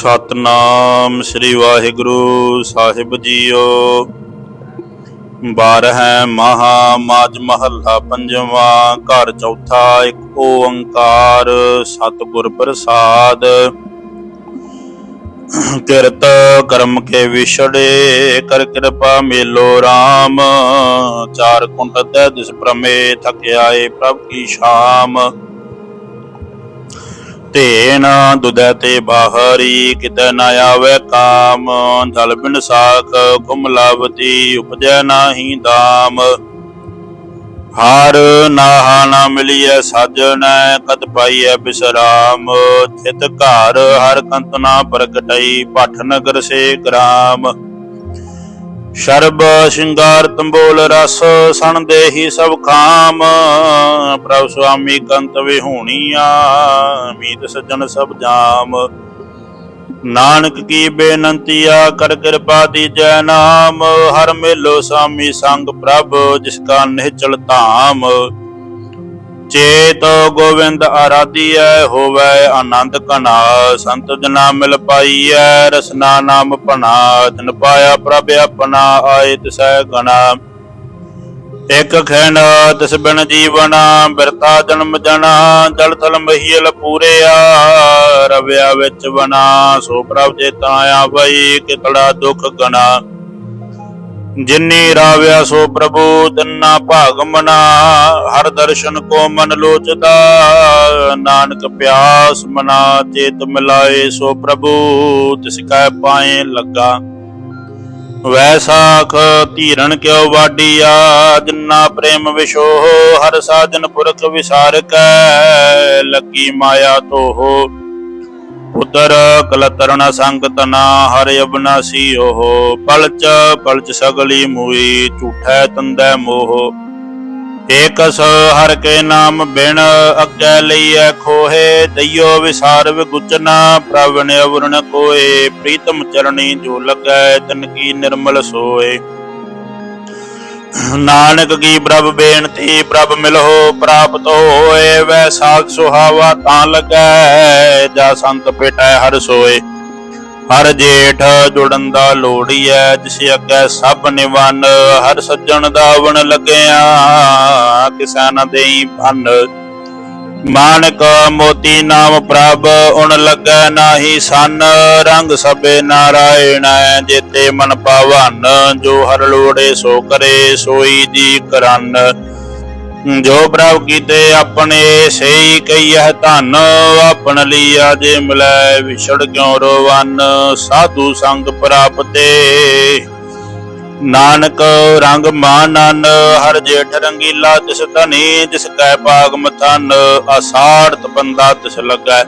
ਸਤਨਾਮ ਸ੍ਰੀ ਵਾਹਿਗੁਰੂ ਸਾਹਿਬ ਜੀਓ। ਬਾਰਹ ਮਹਾ ਮਾਜ ਮਹੱਲਾ ਪੰਜਵਾਂ, ਘਰ ਚੌਥਾ, ਇੱਕ ਓੰਕਾਰ, ਸਤਿਗੁਰ ਪ੍ਰਸਾਦ। ਕਿਰਤ ਕਰਮ ਕੇ ਵਿਛੜੇ, ਕਰ ਕਿਰਪਾ ਮੇਲੋ RAM ਚਾਰ ਕੁੰਟ ਤੈ ਦਿਸ ਪ੍ਰਮੇ, ਥਕ ਪ੍ਰਭ ਕੀ ਸ਼ਾਮ। ਤੇਨ ਦੁਦੈ ਤੇ ਬਾਹਰੀ, ਕਿਤੈ ਨ ਆਵੇ ਕਾਮ। ਜਲ ਬਿਨ ਸਾਖ ਕੁਮਲਾਵਤੀ ਉਪਜੈ ਨਾਹੀ ਦਾਮ। ਹਾਰ ਨਾਹਾ ਨਾ ਮਿਲੀਐ ਸਾਜਣੈ, ਕਦ ਪਾਈਐ ਬਿਸਰਾਮ। ਚਿਤ ਘਰ ਹਰ ਕੰਤ ਨਾ ਪ੍ਰਗਟਈ, ਪਠ ਨਗਰ ਸੇ ਗ੍ਰਾਮ। ਸ਼ਰਬ, ਸ਼ਿੰਗਾਰ, ਤੰਬੋਲ, ਰਸ, ਸਣ ਦੇਹੀ ਸਭ ਖਾਮ। ਪ੍ਰਭ ਸੁਆਮੀ ਕੰਤ ਵਿਹੂਣੀਆ, ਮੀਤ ਸੱਜਣ ਸਭ ਜਾਮ। ਨਾਨਕ ਕੀ ਬੇਨੰਤੀਆ ਕਰ ਕਿਰਪਾ ਦੀਜੈ ਨਾਮ। ਹਰ ਮੇਲੋ ਸਾਮੀ ਸੰਗ ਪ੍ਰਭ, ਜਿਸ ਕਾ ਨਿਹਚਲ ਧਾਮ। ਚੇਤ ਗੋਵਿੰਦ ਆਰਾਧੀਐ, ਹੋਵੇ ਆਨੰਦ ਕਨਾ ਸੰਤ ਜਨਾ ਮਿਲ ਪਾਈਐ, ਰਸਨਾ ਨਾਮ ਭਣਾ। ਜਨ ਪਾਇਆ ਪ੍ਰਭ ਆਪਣਾ ਆਏ ਤਿਸੈ ਗਣਾ। ਇਕ ਖੈਨ ਤਿਸ ਬਿਨ ਜੀਵਨਾ, ਬਿਰਤਾ ਜਨਮ ਜਨਾ। ਜਲ ਥਲ ਮਹੀਲ ਪੂਰਿਆ, ਰਵਿਆ ਵਿੱਚ ਬਨਾ ਸੋ ਪ੍ਰਭ ਜੇਤਾ ਆਵਈ, ਕਿਤੜਾ ਦੁਖ ਗਨਾ ਜਿਨੀ ਰਾਵਿਆ ਸੋ ਪ੍ਰਭੂ, ਤੰਨਾ ਭਾਗ ਮਨਾ। ਹਰ ਦਰਸ਼ਨ ਕੋ ਮਨ ਲੋਚਦਾ। ਨਾਨਕ ਪਿਆਸ ਮਨਾ, ਚੇਤ ਮਿਲਾਏ ਸੋ ਪ੍ਰਭੂ, ਤਿਸ ਕੈ ਪਾਏ ਲੱਗਾ। ਵੈਸਾਖ ਧੀਰਣ ਕਿਉ ਵਾਡੀਆ ਜਿਨਾ ਪ੍ਰੇਮ ਵਿਸ਼ੋ ਹਰ ਸਾਜਨ ਪੁਰਖ ਵਿਸਾਰ ਕੈ, ਲੱਗੀ ਮਾਇਆ ਤੋਹ। ਪੁੱਤਰ ਕਲਤਰਣ ਸੰਗ ਤਨਾ ਹਰ ਅਬਨਾਸੀ ਉਹ ਪਲਚ ਪਲਚ ਸਗਲੀ ਮੂਈ, ਝੂਠੈ ਤੰਦੈ ਮੋਹ। ਏਕਸ ਹਰ ਕੇ ਨਾਮ ਬਿਨ ਅੱਗੇ ਲਈਐ ਖੋਹੇ, ਦਈਓ ਵਿਸਾਰ ਵਿਗੁਚਨਾ, ਪ੍ਰਭ ਅਵਰਣ ਕੋਏ, ਪ੍ਰੀਤਮ ਚਰਣੀ ਜੋ ਲਗੈ ਤਨ ਕੀ ਨਿਰਮਲ ਸੋਏ। ਨਾਨਕ ਕੀ ਪ੍ਰਭ ਬੇਨਤੀ, ਪ੍ਰਭ ਮਿਲੋ ਪ੍ਰਾਪਤ ਹੋਏ, ਵੈ ਸਾਖ ਸੁਹਾਵਾ ਤਾਂ ਲੱਗੈ, ਜਾ ਸੰਤ ਪੇਟੈ ਹਰ ਸੋਏ। ਹਰ ਜੇਠ ਜੁੜਨ ਦਾ ਲੋੜੀਐ ਜਿਸ ਅੱਗੇ ਸਭ ਨਿਵਨ, ਹਰ ਸੱਜਣ ਦਾ ਵਣ ਲੱਗਿਆ, ਕਿਸਾ ਨ ਦੇਈ ਭੰਨ। ਮਾਨਕ ਮੋਤੀ ਨਾਮ ਪ੍ਰਭ, ਉਣ ਲੱਗੈ ਨਾਹੀ ਸੰਨ, ਰੰਗ ਸਭੇ ਨਾਰਾਇਣ ਜੇਤੇ ਮਨ ਪਾਵਨ, ਜੋ ਹਰ ਲੋੜੇ ਸੋ ਕਰੇ, ਸੋਈ ਦੀ ਕਰਨ। ਜੋ ਪ੍ਰਭ ਕੀਤੇ ਆਪਣੇ ਸਹੀ ਕਈਹ ਧਨ, ਆਪਣ ਲੀਆ ਜੇ ਮਿਲੈ ਵਿਛੜ ਕਿਉ ਰੋਵਨ, ਸਾਧੂ ਸੰਗ ਪ੍ਰਾਪਤੇ। ਨਾਨਕ ਰੰਗ ਮਾਨਨ, ਹਰ ਜੇਠ ਰੰਗੀਲਾ ਤਿਸ ਧਨੀ, ਜਿਸ ਕੈ ਭਾਗ ਮਥਨ ਆਸਾੜਤ ਬੰਦਾ ਤਿਸ ਲੱਗੈ।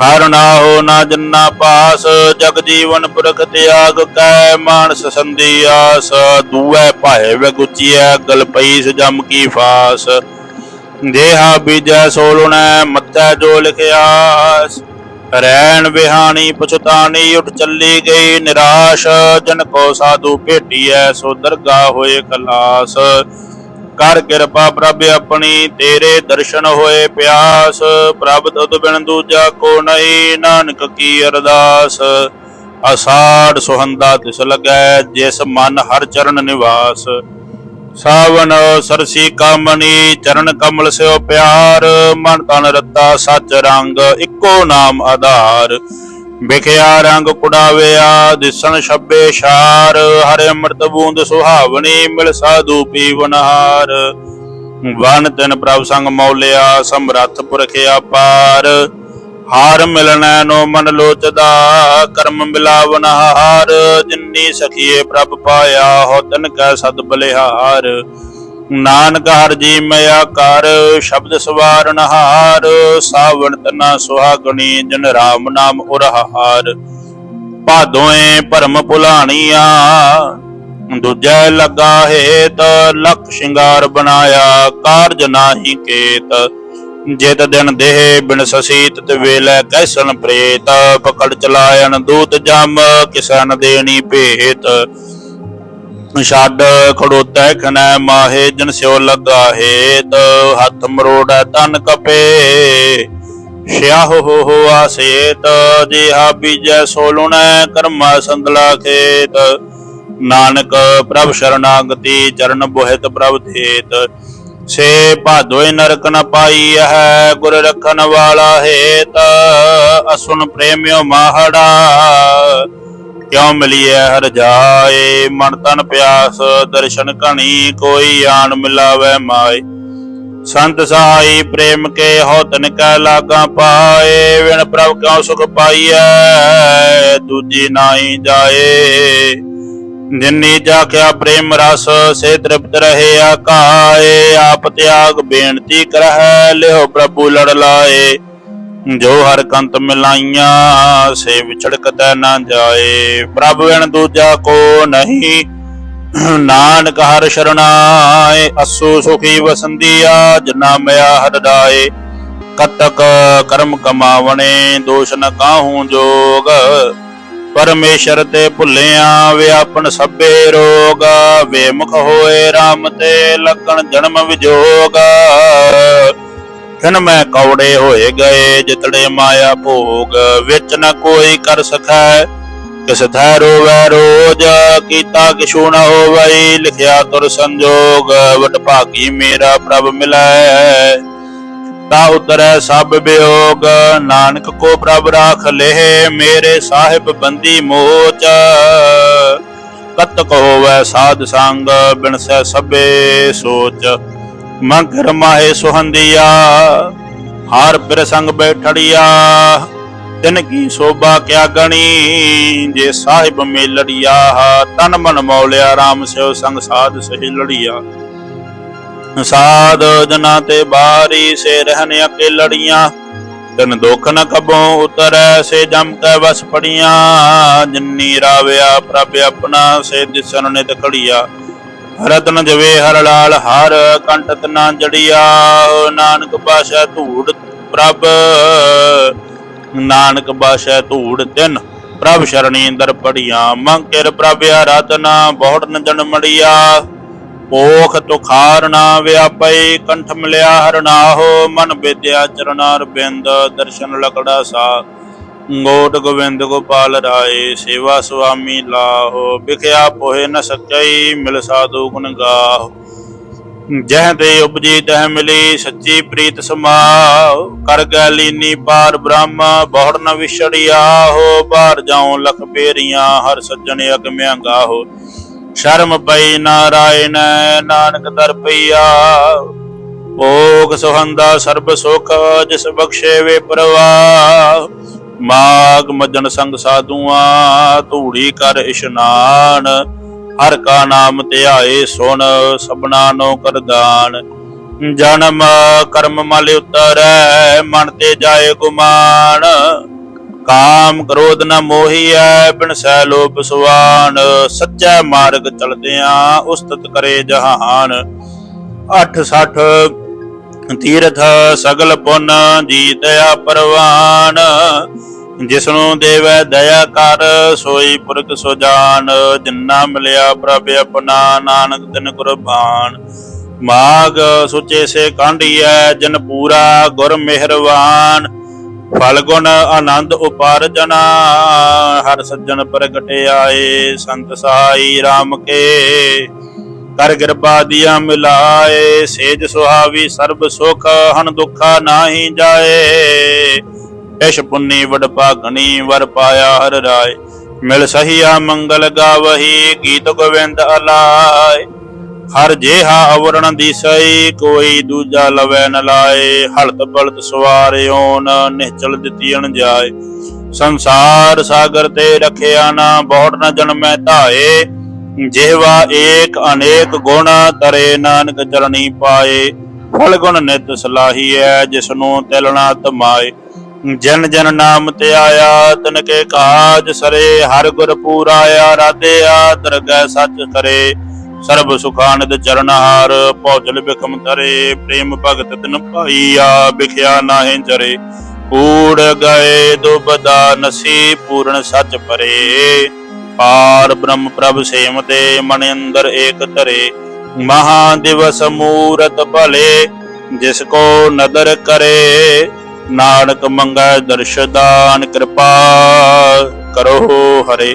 ਹਰ ਨਾ ਹੋ ਨਾ ਜੰਨਾ ਪਾਸ ਜਗ ਜੀਵਨ ਪੁਰਖ ਤਿਆਗ ਕੈ, ਮਾਨਸ ਸੰਦੀ ਆਸ, ਦੂਐ ਭਾਏ ਵਗੁਚੀਐ ਗਲ ਪਈ ਜਮ ਕੀ ਫਾਸ। ਦੇਹਾ ਬੀਜੈ ਸੋਲੁਣੈ, ਮੱਥੈ ਜੋ ਲਿਖਿਆਸ ਰਹਿਣ ਵਿਹਾਣੀ ਪੁਛਤਾਨੀ, ਉੱਠ ਚੱਲੀ ਗਈ ਨਿਰਾਸ਼, ਜਨ ਕੋ ਸਾਧੂ ਭੇਟੀਐ, ਸੋ ਦਰਗਾ ਹੋਏ ਕਲਾਸ ਕਰ ਕਿਰਪਾ ਪ੍ਰਭ ਆਪਣੀ, ਤੇਰੇ ਦਰਸ਼ਨ ਹੋਏ ਪਿਆਸ। ਪ੍ਰਭ ਤੁਧ ਬਿਨ ਦੂਜਾ ਕੋ ਨਹੀਂ, ਨਾਨਕ ਕੀ ਅਰਦਾਸ। ਅਸਾੜ ਸੁਹੰਦਾ ਤਿਸ ਲਗੈ, ਜਿਸ ਮਨ ਹਰ ਚਰਨ ਨਿਵਾਸ। ਸਾਵਨ ਸਰਸੀ ਕਾਮਨੀ ਚਰਨ ਕਮਲ ਸਿਓ ਪਿਆਰ, ਮਨ ਤਨ ਰਤਾ ਸੱਚ ਰੰਗ, ਇੱਕੋ ਨਾਮ ਆਧਾਰ। ਵਿਖਿਆ ਰੰਗ ਕੁੜਾਵਿਆ ਦਿਸਣ ਛੱਬੇ ਛਾਰ, ਹਰਿ ਅੰਮ੍ਰਿਤ ਬੂੰਦ ਸੁਹਾਵਣੀ, ਮਿਲ ਸਾਧੂ ਪੀਵਨਹਾਰ ਵਨ ਤਿਨ ਪ੍ਰਭ ਸੰਗ ਮੌਲਿਆ, ਸਮਰੱਥ ਪੁਰਖਿਆ ਪਾਰ ਹਾਰ ਮਿਲਣੈ ਨੋ ਮਨ ਲੋਚਦਾ, ਕਰਮ ਮਿਲਾਵਨ ਹਾਰ ਜਿਨਨੀ ਸਖੀਏ ਪ੍ਰਭ ਪਾਇਆ ਹੋ ਤਨ ਕੈ ਸਦ ਬਲਿਹਾਰ। ਨਾਨਕ ਹਰ ਜੀ ਮਿਆ ਕਰ ਸ਼ਬਦ ਸਵਾਰਨ ਹਾਰ ਸਾਵਣ ਤਨਾ ਸੁਹਾਗਣੀ, ਜਨ ਰਾਮ ਨਾਮ ਉਰਹਾਰ। ਭਾਦੋਏ ਭਰਮ ਭੁਲਾਣੀਆਂ, ਦੂਜੈ ਲੱਗਾ ਹੇਤ, ਲਖ ਸ਼ਿੰਗਾਰ ਬਣਾਇਆ, ਕਾਰਜ ਨਾਹੀ ਕੇਤ। ਜਿਤ ਦਿਨ ਦੇਹ ਬਿਨ ਸਸੀਤ ਤੇ ਵੇਲੇ ਕੈਸਨ ਪ੍ਰੇਤ, ਪਕੜ ਚਲਾਇਣ ਦੂਤ ਜਮ, ਕਿਸਨ ਦੇਣੀ ਭੇਤ। ਛੱਡ ਖੜੋਤੈ ਖਨੈ ਮਾਹੇ, ਜਨ ਸਿਓ ਲੱਗਾ ਹੇਤ। ਹੱਥ ਮਰੋੜੈ ਤਨ ਕਪੇ ਸਿਆਹ ਹੋ ਹੋ ਆਸੇਤ। ਜਿਹਾ ਬੀਜੈ ਸੋਲੁਣੈ ਕਰਮਾ ਸੰਦਲਾ ਖੇਤ। ਨਾਨਕ ਪ੍ਰਭ ਸ਼ਰਨਾਗਤੀ, ਚਰਨ ਬੋਹਿਤ ਪ੍ਰਭ ਥੇਤ। ਸੇ ਭਾਦੋਇ ਨਰਕ ਨ ਪਾਈ ਹੈ, ਗੁਰ ਰਖਨ ਵਾਲਾ ਹੇਤ, ਅਸੁਨ ਪ੍ਰੇਮਿਓ ਮਾਹੜਾ। ਕਿਉ ਮਿਲੀਐ ਹਰ ਜਾਏ, ਮਨ ਤਨ ਪਿਆਸ, ਦਰਸ਼ਨ ਕਣੀ ਕੋਈ ਆਣ ਮਿਲਾਵੇ ਮਾਏ। ਸੰਤ ਸਾਈ ਪ੍ਰੇਮ ਕੇ ਹੋ ਤਨ ਕੈ ਲਾਗਾ ਪਾਏ ਵਿਣ ਪ੍ਰਭ ਕਿਉ ਸੁਖ ਪਾਈਐ, ਦੂਜੀ ਨਾਹੀ ਜਾਏ। ਜਿਨੀ ਜਾਖਿਆ ਪ੍ਰੇਮ ਰਸ, ਸੇ ਤ੍ਰਿਪਤ ਰਹੇ ਆਕਾਏ, ਆਪ ਤਿਆਗ ਬੇਨਤੀ ਕਰਹਿ, ਲਿਓ ਪ੍ਰਭੂ ਲੜ ਲਾਏ। ਜੋ ਹਰ ਕੰਤ ਮਿਲਾਈਆਂ, ਸੇ ਵਿਛੜਕਤੈ ਨਾ ਜਾਏ। ਪ੍ਰਭ ਵਿਣ ਦੂਜਾ ਕੋ ਨਹੀਂ, ਨਾਨਕ ਹਰ ਸ਼ਰਣਾਏ। ਅਸੂ ਸੁਖੀ ਵਸੰਦੀਆ ਜਨਾ ਮਿਆ ਹਰ ਦਾਏ। ਕਤਕ ਕਰਮ ਕਮਾਵਣੇ, ਦੋਸ਼ ਨ ਕਾਹੂ ਜੋਗ। ਪਰਮੇਸ਼ਰ ਤੇ ਭੁੱਲਿਆ ਵਿਆਪਨ ਸਭੇ ਰੋਗ ਵੇਮੁਖ ਹੋਏ RAM ਤੇ ਲੱਗਣ ਜਨਮ ਵਿਜੋਗ। ਖਨ ਕੌੜੇ ਹੋਏ ਗਏ ਜਿਤੜੇ ਮਾਇਆ ਭੋਗ, ਵਿੱਚ ਨ ਕੋਈ ਕਰ ਸਕੈ। ਕਿਸ ਥੈ ਰੋਵੈ ਰੋਜ, ਕੀਤਾ ਕਿਛੂ ਨ ਹੋਵਈ ਲਿਖਿਆ ਤੁਰ ਸੰਜੋਗ, ਵਟ ਭਾਗੀ ਮੇਰਾ ਪ੍ਰਭ ਮਿਲੈ। ਤਾ ਉਤਰੈ ਸਭ ਬਿਯੋਗ ਨਾਨਕ ਕੋ ਪ੍ਰਭ ਰਾਖ ਲਹਿ, ਮੇਰੇ ਸਾਹਿਬ ਬੰਦੀ ਮੋਚ। ਕਤਕ ਹੋਵੈ ਸਾਧ ਸੰਗ, ਬਿਨਸੈ ਸਭੇ ਸੋਚ। ਮੰਗਰ ਮਾਹੇ ਸੁਹੰਦੀਆ, ਹਰ ਬਿਰ ਸੰਗ ਬੈਠੜੀਆ। ਤਿਨ ਕੀ ਸੋਭਾ ਕਿਆ ਗਣੀ, ਜੇ ਸਾਹਿਬ ਮੇਲੜੀਆ। ਤਨ ਮਨ ਮੌਲਿਆ RAM ਸਿਓ ਸੰਗ ਸਾਧ ਸਹੀ ਲੜੀਆ। ਸਾਧ ਜਨਾ ਤੇ ਬਾਰੀ ਸੇ ਰਹਿਨ ਅਕੇ ਤਨ ਦੁਖ ਨ ਕਬੋਂ ਉਤਰੈ ਸੇ ਜਮ ਕੈ ਵਸ ਪੜੀਆਂ ਜਿਨੀ ਰਾਵਿਆ ਪ੍ਰਭ ਆਪਣਾ ਸੇ ਦਿਸਨ ਨਿਤ ਖੜੀਆ। ਰਤਨ ਜਵੇ ਹਰ ਲਾਲ ਹਰ ਕੰਟਤ ਨਾ ਜੜੀਆ। ਨਾਨਕ ਬਾਸ਼ਾ ਧੂੜ ਪ੍ਰਭ। ਨਾਨਕ ਬਾਸ਼ਾ ਧੂੜ ਤਿਨ ਪ੍ਰਭ ਸ਼ਰਣੀ ਅੰਦਰ ਪੜੀਆਂ। ਮੰਕਿਰ ਪ੍ਰਭ ਆਰਾਧਨਾ ਬਹੁੜ ਨ ਜਨਮੜੀਆ ਪੋਖ ਤੁਖਾਰ ਨਾ ਵਿਆਪਈ, ਕੰਠ ਮਿਲਿਆ ਹਰਨਾਹੋ ਮਨ ਵਿਦਿਆ ਚਰਨਾਰ ਬਿੰਦ ਦਰਸ਼ਨ ਲਕੜਾ ਸਾ। ਗੋਟ ਗੋਬਿੰਦ ਗੋਪਾਲ ਰਾਏ, ਸੇਵਾ ਸੁਆਮੀ ਲਾਹੋ, ਵਿਖਿਆ ਪੋਹੇ ਨ ਸਕਈ ਮਿਲ ਸਾਧੂ ਗੁਣ ਗਾਹੋ। ਜਹ ਤੇ ਉਪਜੀ ਤਹ ਮਿਲੀ, ਸੱਚੀ ਪ੍ਰੀਤ ਸਮਾਉ ਕਰ ਗੈ ਲੀਨੀ ਪਾਰ ਬ੍ਰਹਮ, ਬਹੁੜ ਨ ਵਿਛੜਿਆ ਹੋ ਬਾਹਰ ਜਾਉ ਲਖ ਬੇਰੀਆਂ ਹਰ ਸੱਜਣ ਅਗਮਿਆ ਗਾਹੋ। ਸ਼ਰਮ ਪਈ ਨਾਰਾਇਣ, ਨਾਨਕ ਦਰ ਪਈਆ। ਭੋਗ ਸੁਹੰਦਾ ਸਰਬ ਸੁਖ ਜਿਸ ਬਖਸ਼ੇ ਵੇ ਪ੍ਰਵਾ ਮਾਗ ਮਜਨ ਸੰਗ ਸਾਧੂਆਂ, ਧੂੜੀ ਕਰ ਇਸ਼ਨਾਨ। ਹਰ ਕਾ ਨਾਮ ਧਿਆਏ ਸੁਣ ਸਬਨਾ ਨੋ ਕਰਦਾਨ ਜਨਮ ਕਰਮ ਮਲ ਉਤਰੈ, ਮਨ ਤੇ ਜਾਏ ਗੁਮਾਨ। ਕਾਮ ਕ੍ਰੋਧ ਨ ਮੋਹੀਐ, ਬਿਨ ਸੈ ਲੋਭ ਸੁਆਨ। ਸੱਚਾ ਮਾਰਗ ਚਲਦਿਆਂ ਉਸਤਤ ਕਰੇ ਜਹਾਨ। 860 ਤੀਰਥ ਸਗਲ ਪੁੰਨ ਦਇਆ ਪਰਵਾਨ। ਜਿਸਨੂੰ ਦੇਵੈ ਦਇਆ ਕਰ, ਸੋਈ ਪੁਰਖ ਸੁਜਾਨ। ਜਿੰਨਾ ਮਿਲਿਆ ਪ੍ਰਭ ਆਪਣਾ, ਨਾਨਕ ਤਿਨ ਕੁਰਬਾਨ ਮਾਗ ਸੁਚੇ ਸੇ ਕਾਂਢੀਐ, ਜਨ ਪੂਰਾ ਗੁਰ ਮਿਹਰਵਾਨ। ਫਲ ਗੁਣ ਆਨੰਦ ਉਪਾਰਜਨਾ, ਹਰ ਸੱਜਣ ਪ੍ਰਗਟ ਆਏ ਸੰਤ ਸਾਈ RAM ਕੇ। ਕਰ ਕਿਰਪਾ ਦੀਆ ਮਿਲਾਏ, ਸੇਜ ਸੁਹਾਵੀ ਸਰਬ ਸੁਖ ਹਨ ਦੁਖਾ ਨਾਹੀ ਜਾਏ। ਇਸ਼ ਪੁੰਨੀ ਵਡ ਭਾਗਣੀ ਵਰ ਪਾਇਆ ਹਰ ਰਾਏ। ਮਿਲ ਸਹੀਆ ਮੰਗਲ ਗਾਵਹੀ, ਗੀਤ ਗੋਵਿੰਦ ਅਲਾਏ। ਹਰ ਜੇਹਾ ਅਵਰਣ ਦਿਸਈ, ਕੋਈ ਦੂਜਾ ਲਵੈ ਨ ਲਾਏ, ਹਲਤ ਬਲਤ ਸਵਾਰਿਓ ਨਿਹਚਲ ਦਿੱਤੀਣ ਜਾਏ ਸੰਸਾਰ ਸਾਗਰ ਤੇ ਰਖਿਆ ਨਾ ਬਹੁੜ ਨ ਜਨਮੈ ਧਾਏ। ਜਿਹਵਾ ਏਕ ਅਨੇਕ ਗੁਣ, ਤਰੇ ਨਾਨਕ ਚਰਣੀ ਪਾਏ। ਫਲ ਗੁਣ ਨਿਤ ਸਲਾਹੀਐ, ਜਿਸਨੂੰ ਤਿਲਣਾ ਤਮਾਏ। ਜਨ ਜਨ ਨਾਮ ਤੇ ਆਇਆ ਤਨ ਕੇ ਕਾਜ ਸਰੇ। ਹਰ ਗੁਰ ਪੂਰਾਇਆ ਰਾਧਿਆ ਦਰਗਹਿ ਸੱਚ ਕਰੇ। ਸਰਬ ਸੁਖਾਨਦ ਚਰਨਹਾਰ, ਭੌਜਲ ਬਿਖਮ ਤਰੇ ਪ੍ਰੇਮ ਭਗਤ ਤਿਨ ਭਾਈਆ ਵਿਖਿਆ ਨਾਹੀਂ ਜਰੇ ਕੂੜ ਗਏ ਦੁਬਦਾ ਨਸੀ, ਪੂਰਨ ਸੱਚ ਪਰੇ। ਪਾਰ ਬ੍ਰਹਮ ਪ੍ਰਭ ਸੇਮ ਤੇ ਮਨ ਅੰਦਰ ਏਕ ਧਰੇ। ਮਹਾ ਦਿਵਸ ਮੂਰਤ ਭਲੇ, ਜਿਸ ਕੋ ਨਦਰ ਕਰੇ। ਨਾਨਕ ਮੰਗੈ ਦਰਸ਼ਦਾਨ ਕਿਰਪਾ ਕਰੋ ਹਰੇ।